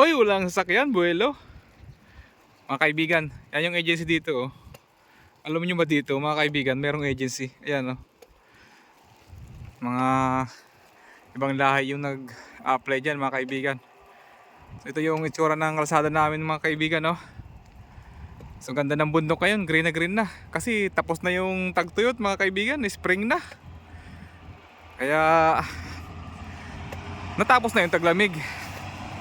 Oy, walang sasakyan, buwelo. Mga kaibigan, yan yung agency dito. Oh. Alam niyo ba dito, mga kaibigan, merong agency. Ayan, oh. Mga ibang lahi yung nag-apply dyan, mga kaibigan. So, ito yung itsura ng kalsada namin, mga kaibigan, oh. So, ganda ng bundok ngayon, green na green na. Kasi tapos na yung tagtuyot, mga kaibigan, spring na. Kaya, natapos na yung taglamig.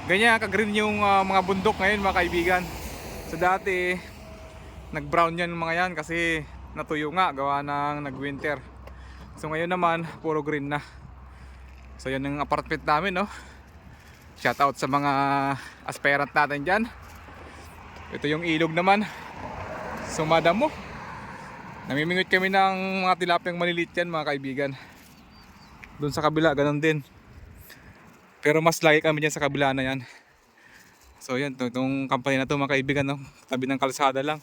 Ganyan ka-green yung ah, mga bundok ngayon mga kaibigan. So dati nag-brown yan mga yan kasi natuyo nga gawa ng nag-winter. So ngayon naman puro green na. So yan ang apartment namin no. Shout out sa mga aspirant natin dyan. Ito yung ilog naman. So madamo. Namimingwit kami ng mga tilapiyang maliliit yan mga kaibigan. Doon sa kabila ganun din. Pero mas lagi kami dyan sa kabila na yan. So yan, to- itong company na to mga kaibigan, no? tabi ng kalsada lang.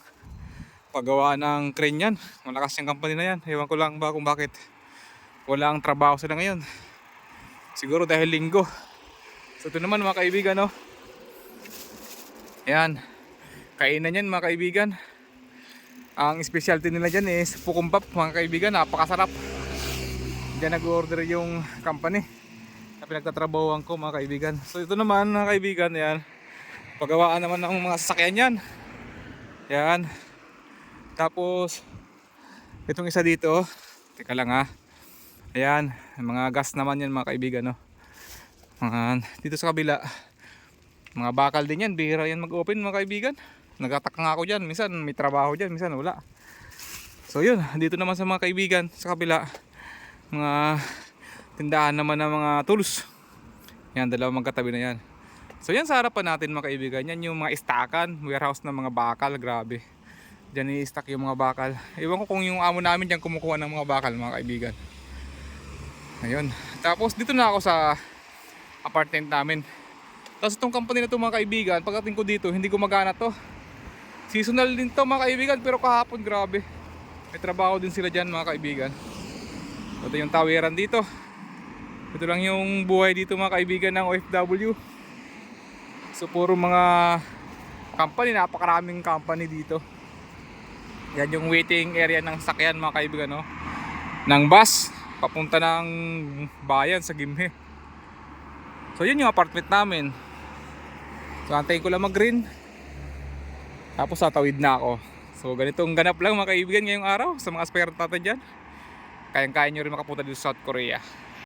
Paggawa ng crane yan. Malakas yung company na yan. Ewan ko lang ba kung bakit walang trabaho sila ngayon. Siguro dahil linggo. So ito naman mga kaibigan, no? Yan. Kainan yan mga kaibigan. Ang specialty nila dyan is pukumpap mga kaibigan. Napakasarap. Diyan nag-order yung company pinagtatrabahoan ko mga kaibigan. So ito naman mga kaibigan, yan. Pagawaan naman ng mga sasakyan yan. Yan. Tapos, itong isa dito, teka lang ha. Ayan, mga gas naman yan mga kaibigan. No? Mga, dito sa kabila, mga bakal din yan. Bihira yan mag-open mga kaibigan. Nagtataka nga ako dyan. Minsan may trabaho dyan, minsan wala. So yun, dito naman sa mga kaibigan, sa kabila, mga tindahan naman ng mga tools. Yan, dalawang magkatabi na yan. So yan sa harapan natin mga kaibigan, yan yung mga istakan, warehouse ng mga bakal, grabe. Diyan i-stack yung mga bakal. Ewan ko kung yung amo namin diyan kumukuha ng mga bakal mga kaibigan. Ayun. Tapos dito na ako sa apartment namin. Tapos itong company na to mga kaibigan, pagdating ko dito, hindi gumagana to. Seasonal din to mga kaibigan, pero kahapon grabe. May trabaho din sila dyan mga kaibigan. Ito yung tawiran dito. Ito lang yung buhay dito mga kaibigan ng OFW. So puro mga company, napakaraming company dito. Yan yung waiting area ng sakyan mga kaibigan no. Ng bus papunta ng bayan sa Gimhe. So yun yung apartment namin. So antayin ko lang mag-green. Tapos tatawid na ako. So ganitong ganap lang mga kaibigan ngayong araw sa mga aspirant natin dyan. Kayang-kaya nyo rin makapunta dito sa South Korea.